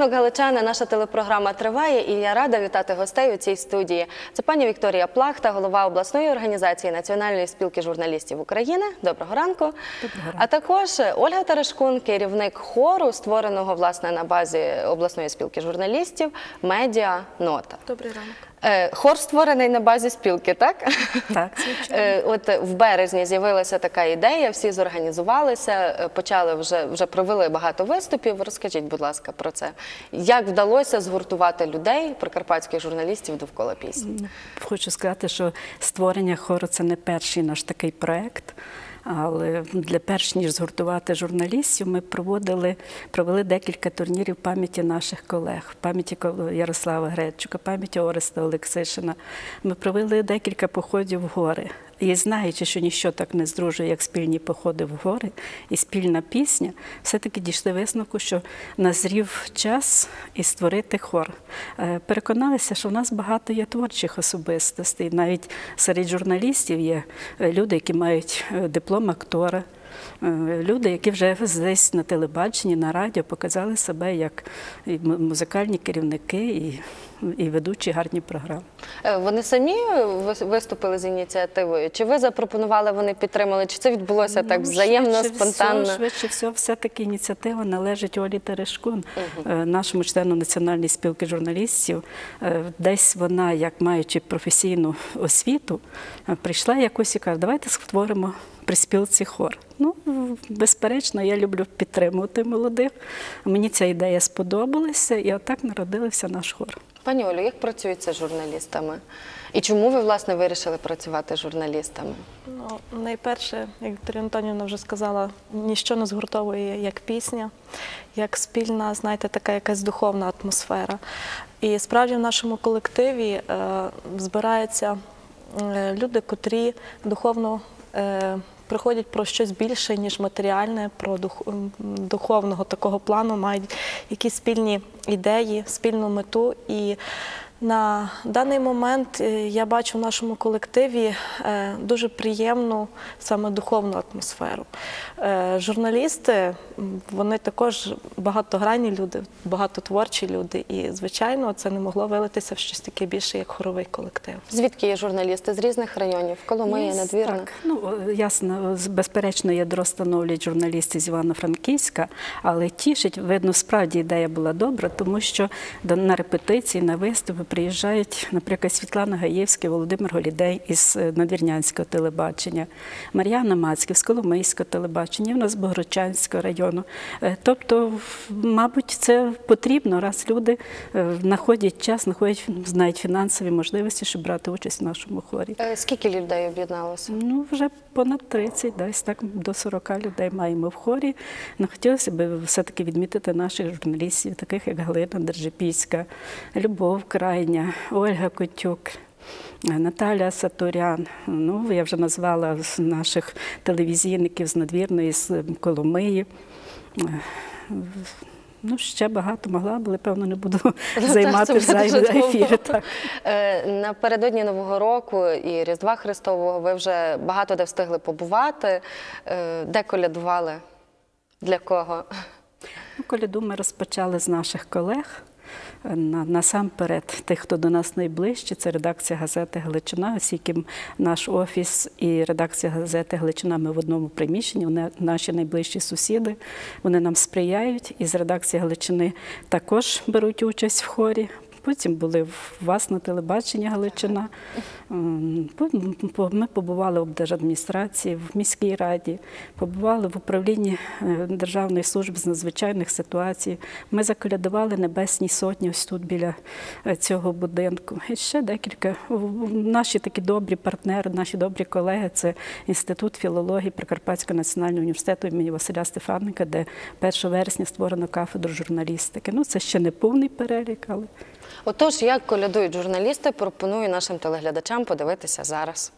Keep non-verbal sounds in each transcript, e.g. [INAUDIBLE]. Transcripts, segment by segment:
Ранок галичани, наша телепрограма триває, і я рада вітати гостей у цій студії. Це пані Вікторія Плахта, голова обласної організації Національної спілки журналістів України. Доброго ранку. Доброго А також Ольга Терешкун, керівник хору, створеного власне на базі обласної спілки журналістів Медіа Нота. Добрий ранок. Е, Хор створений на базі спілки, так? Так, звичайно. Е, От в березні з'явилася така ідея, всі зорганізувалися, е, почали вже вже провели багато виступів. Розкажіть, будь ласка, про це. Як вдалося згуртувати людей, прикарпатських журналістів довкола пісні? Хочу сказати, що створення хору це не перший наш такий проект. Але для перш ніж згуртувати журналістів, ми проводили провели декілька турнірів пам'яті наших колег, пам'яті Ярослава Гречука, пам'яті Ореста Олексишина. Ми провели декілька походів в гори. І знаючи, що ніщо так не здружує, як спільні походи в гори і спільна пісня, все-таки дійшли висновку, що назрів час і створити хор. Е, Переконалися, що в нас багато є творчих особистостей. Навіть серед журналістів є е, люди, які мають е, диплом актора. Е, Люди, які вже десь на телебаченні, на радіо показали себе як музикальні керівники і, і ведучі гарні програми. Е, Вони самі виступили з ініціативою? Чи ви запропонували, вони підтримали? Чи це відбулося так Ну, взаємно, швидше спонтанно? Всього, швидше всього, все-таки ініціатива належить Олі Терешкун, е, нашому члену Національної спілки журналістів. Десь вона, як маючи професійну освіту, прийшла якось і каже, давайте створимо при спілці хор. Ну, безперечно, я люблю підтримувати молодих. Мені ця ідея сподобалася, і отак народився наш хор. Пані Олю, як працюється з журналістами? І чому ви власне вирішили працювати з журналістами? Ну, найперше, як Вікторія Антонівна вже сказала, ніщо не згуртовує як пісня, як спільна, знаєте, така якась духовна атмосфера. І справді в нашому колективі е, збираються е, люди, котрі духовно. Е, Приходять про щось більше, ніж матеріальне, про дух, духовного такого плану, мають якісь спільні ідеї, спільну мету. І на даний момент е, я бачу в нашому колективі е, дуже приємну саме духовну атмосферу. Е, Журналісти, вони також багатогранні люди, багатотворчі люди, і, звичайно, це не могло вилитися в щось таке більше, як хоровий колектив. Звідки є журналісти? З різних районів? Коломия, Надвірна? Так, ну ясно, безперечно, ядро становлять журналісти з Івано-Франківська, але тішить, видно, справді ідея була добра, тому що на репетиції, на виступи приїжджають, наприклад, Світлана Гаєвська, Володимир Голідей із е, надвірнянського телебачення, Мар'яна Мацьків з Коломийського телебачення, в нас з Богородчанського району. Е, Тобто, мабуть, це потрібно, раз люди е, знаходять час, знаходять знають фінансові можливості, щоб брати участь в нашому хорі. Скільки людей об'єдналося? Ну, вже понад 30, десь так до 40 людей маємо в хорі. Ну, хотілося б все-таки відмітити наших журналістів, таких як Галина Держипільська, Любов Крайня, Ольга Котюк. Наталя Сатурян, ну я вже назвала з наших телевізійників з надвірної, з Коломиї. Ну, ще багато могла, але певно не буду [LAUGHS] займати зайвий ефір. Так. Е, Напередодні Нового року і Різдва Христового ви вже багато де встигли побувати. Е, Де колядували? Для кого? Ну, Коляду ми розпочали з наших колег. На, насамперед, тих, хто до нас найближче, це редакція газети Галичина, оскільки наш офіс і редакція газети Галичина ми в одному приміщенні, вони наші найближчі сусіди, вони нам сприяють. І з редакції Галичини також беруть участь в хорі. Потім були в вас на телебаченні Галичина. М, по- по- Ми побували в держадміністрації, в міській раді, побували в управлінні е, Державної служби з надзвичайних ситуацій. Ми заколядували Небесні сотні ось тут біля е, цього будинку. І ще декілька наші такі добрі партнери, наші добрі колеги. Це інститут філології Прикарпатського національного університету імені Василя Стефаника, де 1 вересня створено кафедру журналістики. Ну це ще не повний перелік, але. Отож, як колядують журналісти, пропоную нашим телеглядачам подивитися зараз.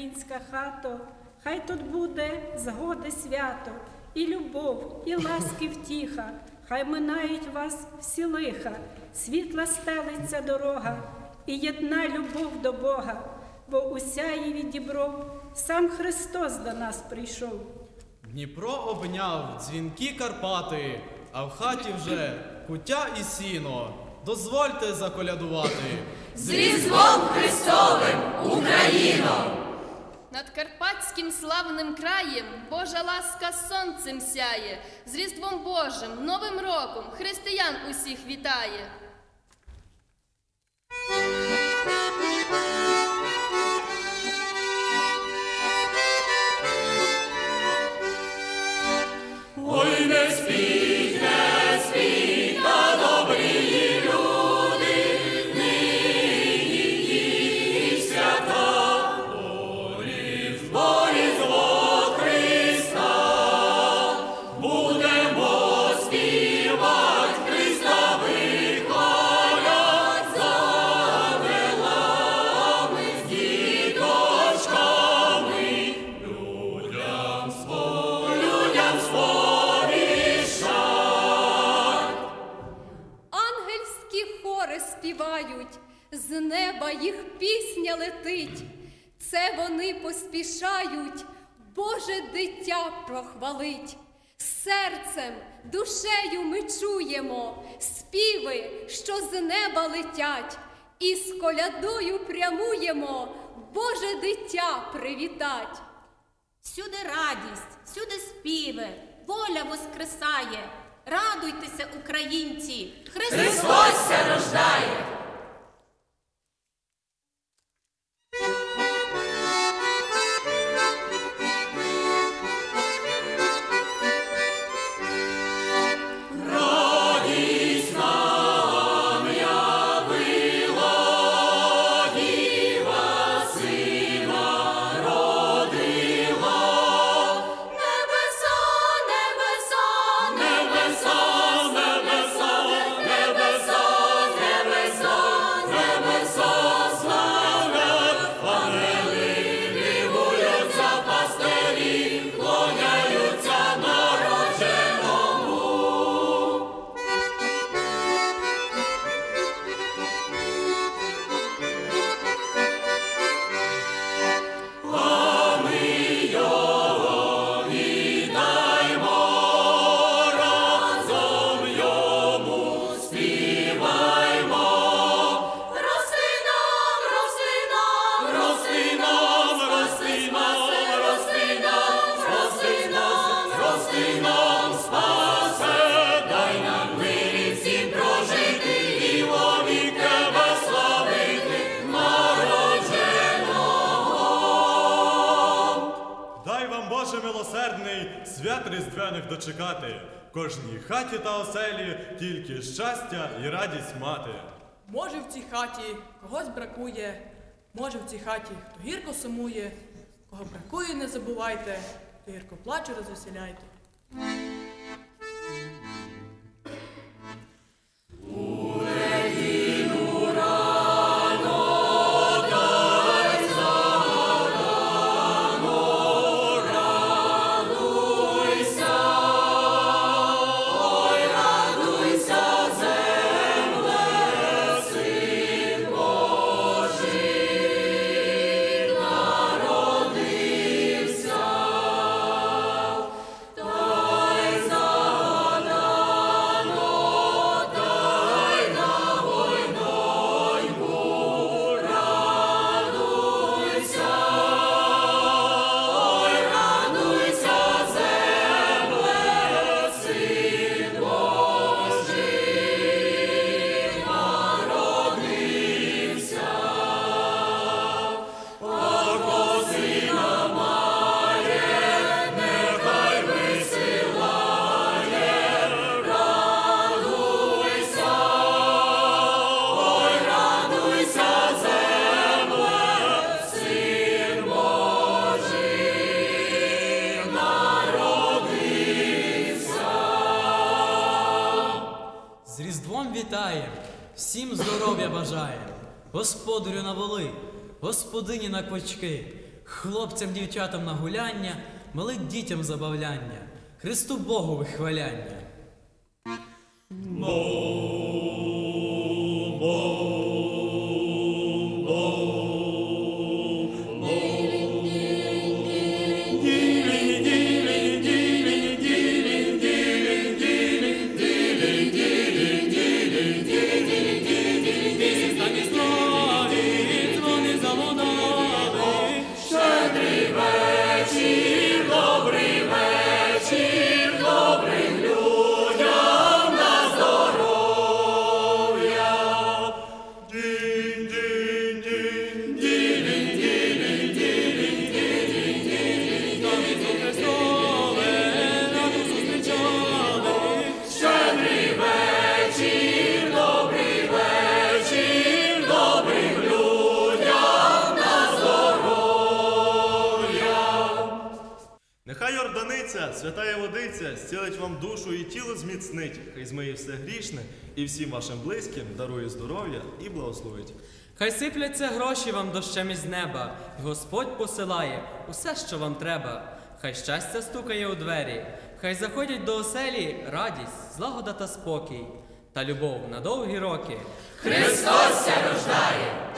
Панська хато, хай тут буде згоди свято, і любов, і ласки втіха, хай минають вас всі лиха, світла стелиться дорога, і єдна любов до Бога, бо усяєві дібро сам Христос до нас прийшов. Дніпро обняв дзвінки Карпати, а в хаті вже куття і сіно. Дозвольте заколядувати. З Різдвом Христовим, Україно! Над карпатським славним краєм Божа ласка сонцем сяє, з Різдвом Божим, Новим роком християн усіх вітає. Ангельські хори співають, з неба їх пісня летить. Це вони поспішають, Боже дитя прохвалить. Серцем, душею ми чуємо співи, що з неба летять, і з колядою прямуємо, Боже дитя привітать. Всюди радість, всюди співи, воля воскресає. Радуйтеся, українці! Христос рождає! Кожній хаті та оселі тільки щастя і радість мати. Може в цій хаті когось бракує, може в цій хаті хто гірко сумує, кого бракує, не забувайте, хто гірко плаче, розвеселяйте. Здоров'я бажає, господарю на воли, господині на квачки. хлопцям, дівчатам на гуляння, малим дітям забавляння, Христу Богу вихваляння. Змиє і всім вашим близьким дарує здоров'я і благословить. Хай сипляться гроші вам дощем із неба, і Господь посилає усе, що вам треба. Хай щастя стукає у двері, хай заходять до оселі радість, злагода та спокій, та любов на довгі роки. Христос ся рождає.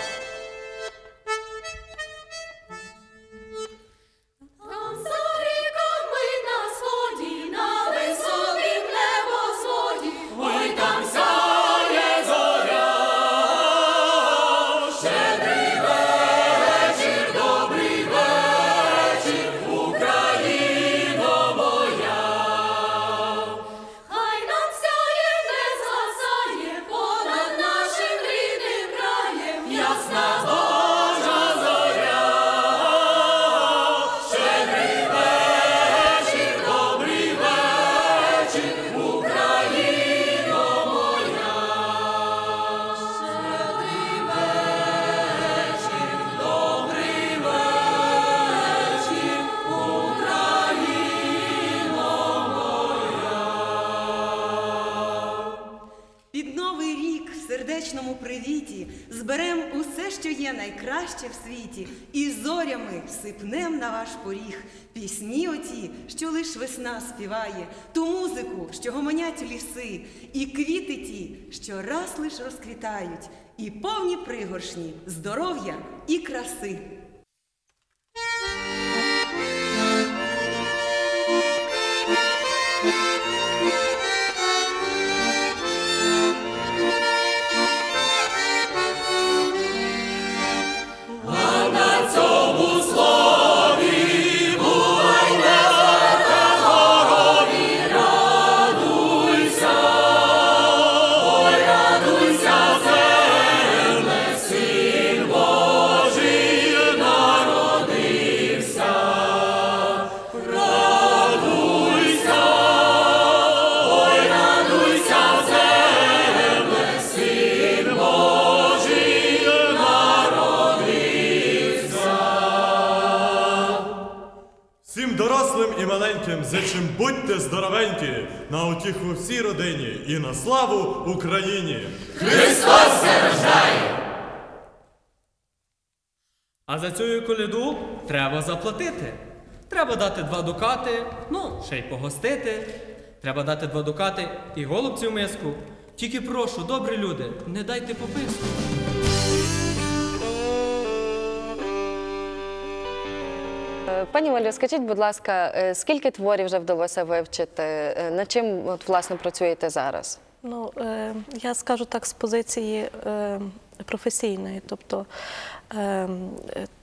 Світі, і зорями сипнем на ваш поріг пісні оті, що лиш весна співає, ту музику, що гомонять ліси, і квіти ті, що раз лиш розквітають, і повні пригоршні здоров'я і краси. Дорослим і маленьким зичим будьте здоровенькі, на утіху всій родині і на славу Україні! Христос ся рождає! А за цю коляду треба заплатити. Треба дати два дукати, ну, ще й погостити. Треба дати два дукати і голубці в миску. Тільки прошу, добрі люди, не дайте пописку. Пані Олю, скажіть, будь ласка, е, скільки творів вже вдалося вивчити? Е, Над чим от, власне працюєте зараз? Ну, е, я скажу так з позиції е, професійної. Тобто, е, е,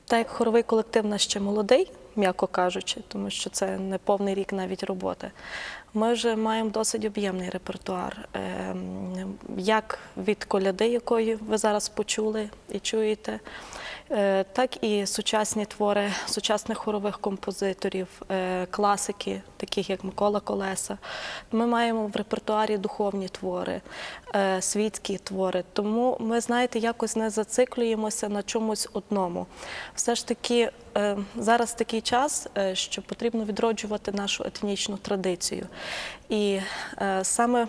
так як хоровий колектив наш ще молодий, м'яко кажучи, тому що це не повний рік навіть роботи. Ми вже маємо досить об'ємний репертуар, е, як від коляди, якої ви зараз почули і чуєте, е, так і сучасні твори сучасних хорових композиторів, е, класики, таких як Микола Колеса. Ми маємо в репертуарі духовні твори, е, світські твори. Тому ми, знаєте, якось не зациклюємося на чомусь одному. Все ж таки, е, зараз такий час, е, що потрібно відроджувати нашу етнічну традицію. І е, саме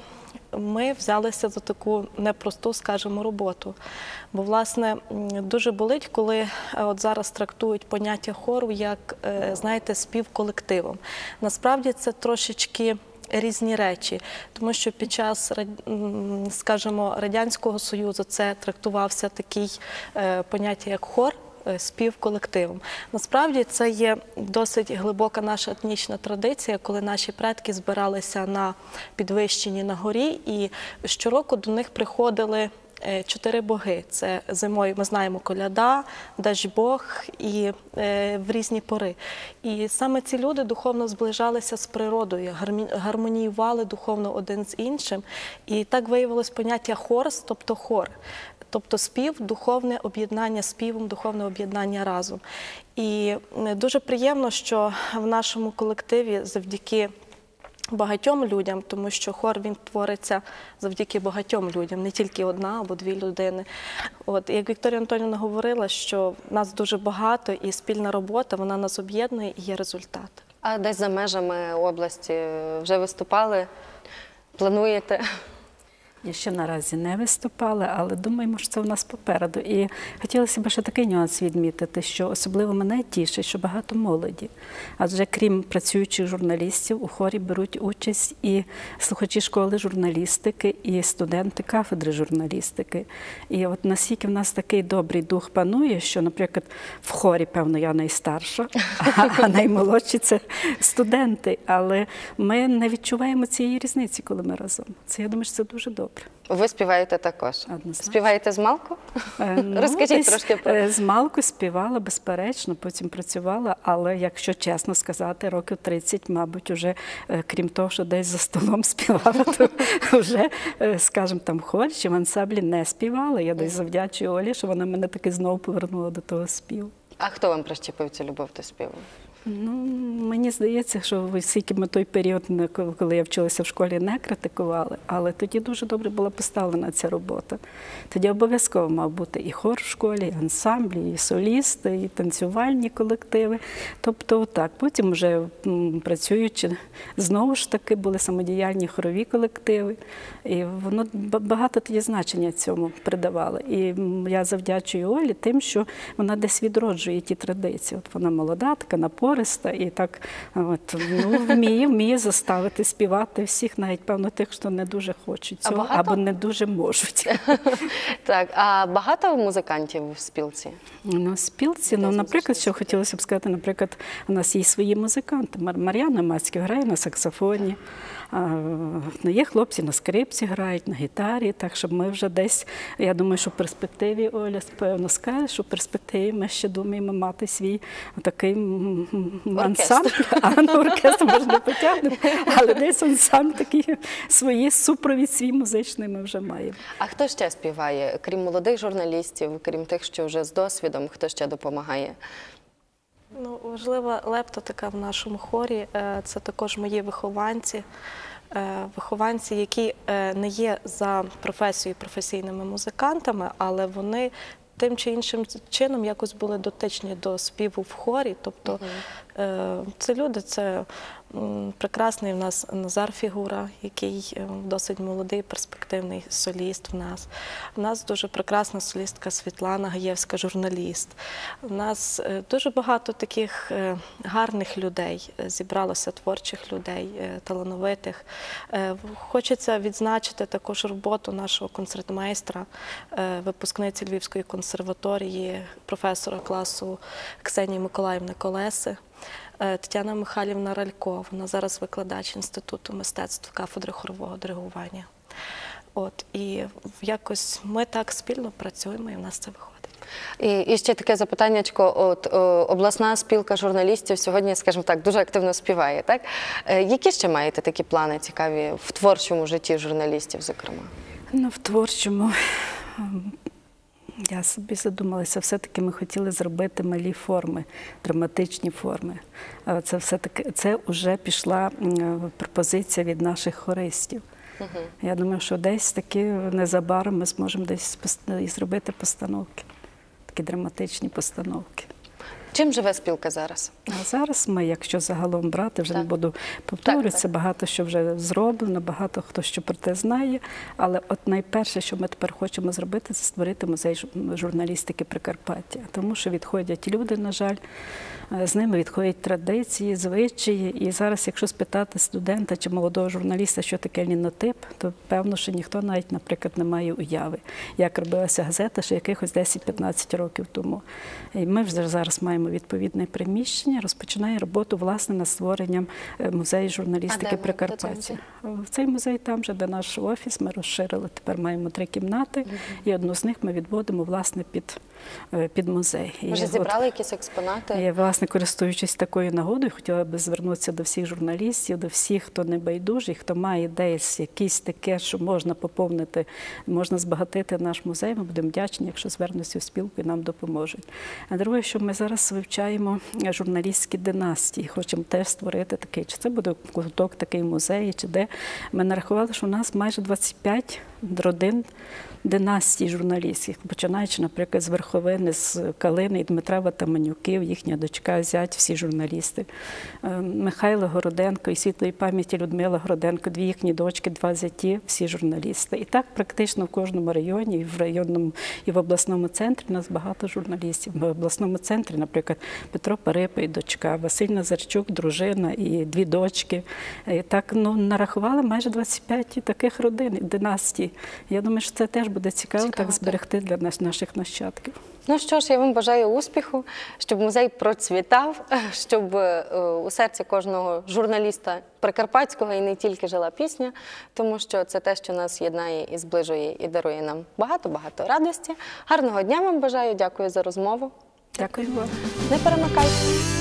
ми взялися за таку непросту, скажімо, роботу. Бо, власне, дуже болить, коли е, от зараз трактують поняття хору як, е, знаєте, спів. Насправді це трошечки різні речі, тому що під час скажімо, радянського союзу це трактувався такий е, поняття як хор. Е, Спів колективом. Насправді це є досить глибока наша етнічна традиція, коли наші предки збиралися на підвищенні на горі, і щороку до них приходили е, чотири боги. Це зимою ми знаємо коляда, Дажбог і е, в різні пори. І саме ці люди духовно зближалися з природою, гармоніювали духовно один з іншим. І так виявилось поняття хорс, тобто хор. Тобто спів, духовне об'єднання співом, духовне об'єднання разом. І дуже приємно, що в нашому колективі завдяки багатьом людям, тому що хор він твориться завдяки багатьом людям, не тільки одна або дві людини. От як Вікторія Антонівна говорила, що нас дуже багато і спільна робота вона нас об'єднує і є результат. А десь за межами області вже виступали? Плануєте? Я ще наразі не виступала, але думаємо, що це в нас попереду. І хотілося б ще такий нюанс відмітити, що особливо мене тішить, що багато молоді. Адже крім працюючих журналістів, у хорі беруть участь і слухачі школи журналістики, і студенти кафедри журналістики. І от наскільки в нас такий добрий дух панує, що, наприклад, в хорі, певно, я найстарша, а, наймолодші це студенти. Але ми не відчуваємо цієї різниці, коли ми разом. Це я думаю, що це дуже добре. Ви співаєте також. Співаєте з малку? Е, [LAUGHS] ну, Розкажіть трошки про е, з малку співала, безперечно, потім працювала, але якщо чесно сказати, років 30, мабуть, уже е, крім того, що десь за столом [LAUGHS] співала, то вже, скажімо, там хорі чи в ансамблі не співала. Я десь завдячую Олі, що вона мене таки знову повернула до того співу. А хто вам прищепив цю любов до співу? Ну, мені здається, що ви скільки ми той період, коли- я вчилася в школі, не критикували, але тоді дуже добре була поставлена ця робота. Тоді обов'язково мав бути і хор в школі, і ансамблі, і солісти, і танцювальні колективи. Тобто так. Потім вже працюючи, знову ж таки були самодіяльні хорові колективи. І воно багато тоді значення цьому придавало. І я завдячую Олі тим, що вона десь відроджує ті традиції. От вона молода, така напориста, і так от, ну, вміє, вміє заставити співати всіх, навіть певно тих, хто не дуже хочуть цього багато? або не дуже можуть. [LAUGHS] Так, а багато музикантів в спілці? Ну, спілці, ну, наприклад, що хотілося б сказати, наприклад, у нас є свої музиканти. Мар'яна Мацьків грає на саксофоні, а, ну, є хлопці на скрипці грають, на гітарі. Так що ми вже десь, я думаю, що в перспективі Оля певно скаже, що в перспективі ми ще думаємо мати свій такий. Ансамбль. [LAUGHS] А ну, оркестр може не потягнемо, але десь ансамбль такий свої супровід свій музичний ми вже маємо. А хто ще співає? Крім молодих журналістів, крім тих, що вже з досвідом, хто ще допомагає? Ну, важлива лепта така в нашому хорі. е, Це також мої вихованці. Е, Вихованці, які е, не є за професією професійними музикантами, але вони тим чи іншим чином якось були дотичні до співу в хорі. Тобто е, це люди, це прекрасний в нас Назар Фігура, який е, досить молодий, перспективний соліст в нас. У нас дуже прекрасна солістка Світлана Гаєвська, журналіст. У нас е, дуже багато таких е, гарних людей зібралося, творчих людей, талановитих. Хочеться відзначити також роботу нашого концертмейстра, випускниці Львівської консерваторії, професора класу Ксенії Миколаївни Колеси. Е, Тетяна Михайлівна Ралько, вона зараз викладач Інституту мистецтв кафедри хорового диригування. От і якось ми так спільно працюємо, і в нас це виходить. І, і ще таке запитаннячко. От е, обласна спілка журналістів сьогодні, скажімо так, дуже активно співає. Так Е, які ще маєте такі плани цікаві в творчому житті журналістів, зокрема? Ну, в творчому я собі задумалася, все-таки ми хотіли зробити малі форми, драматичні форми. Це все-таки це вже пішла пропозиція від наших хористів. Я думаю, що десь таки незабаром ми зможемо десь і зробити постановки, такі драматичні постановки. Чим живе спілка зараз? А зараз ми, якщо загалом брати, вже не буду повторюватися, Так, так. багато що вже зроблено, багато хто що про те знає. Але от найперше, що ми тепер хочемо зробити, це створити музей журналістики Прикарпаття. Тому що відходять люди, на жаль, е, з ними відходять традиції, звичаї. І зараз, якщо спитати студента чи молодого журналіста, що таке лінотип, то певно, що ніхто навіть, наприклад, не має уяви, як робилася газета ще якихось 10-15 років тому. І ми вже зараз маємо відповідне приміщення, розпочинає роботу власне над створенням е, музею журналістики Прикарпаття. В цей музей там же, де наш офіс, ми розширили. Тепер маємо три кімнати, і одну з них ми відводимо власне під, під музей. Ви зібрали якісь експонати? я, власне, користуючись такою нагодою, хотіла би звернутися до всіх журналістів, до всіх, хто не байдужий, хто має десь якісь таке, що можна поповнити, можна збагатити наш музей. Ми будемо вдячні, якщо звернуться в спілку і нам допоможуть. А друге, що ми зараз вивчаємо журналістські династії, хочемо теж створити такий, чи це буде куток такий музей, чи де. Ми нарахували, що у нас майже 25 родин династій журналістських, починаючи, наприклад, з верховини, з Калини і Дмитра Ватаманюків, їхня дочка, зять, всі журналісти. Е, Михайло Городенко і світлої пам'яті Людмила Городенко, дві їхні дочки, два зяті, всі журналісти. І так практично в кожному районі, і в районному, і в обласному центрі у нас багато журналістів. В обласному центрі, наприклад, Петро Парипа і дочка, Василь Назарчук, дружина і дві дочки. І так ну, нарахували майже 25 таких родин, династій. Я думаю, що це теж буде цікаво, Цікаво, так так. зберегти для нас, наших нащадків. Ну що ж, я вам бажаю успіху, щоб музей процвітав, [LAUGHS] щоб е, у серці кожного журналіста прикарпатського і не тільки жила пісня, тому що це те, що нас єднає і зближує, і дарує нам багато-багато радості. Гарного дня вам бажаю, дякую за розмову. Дякую вам. Не перемикайте.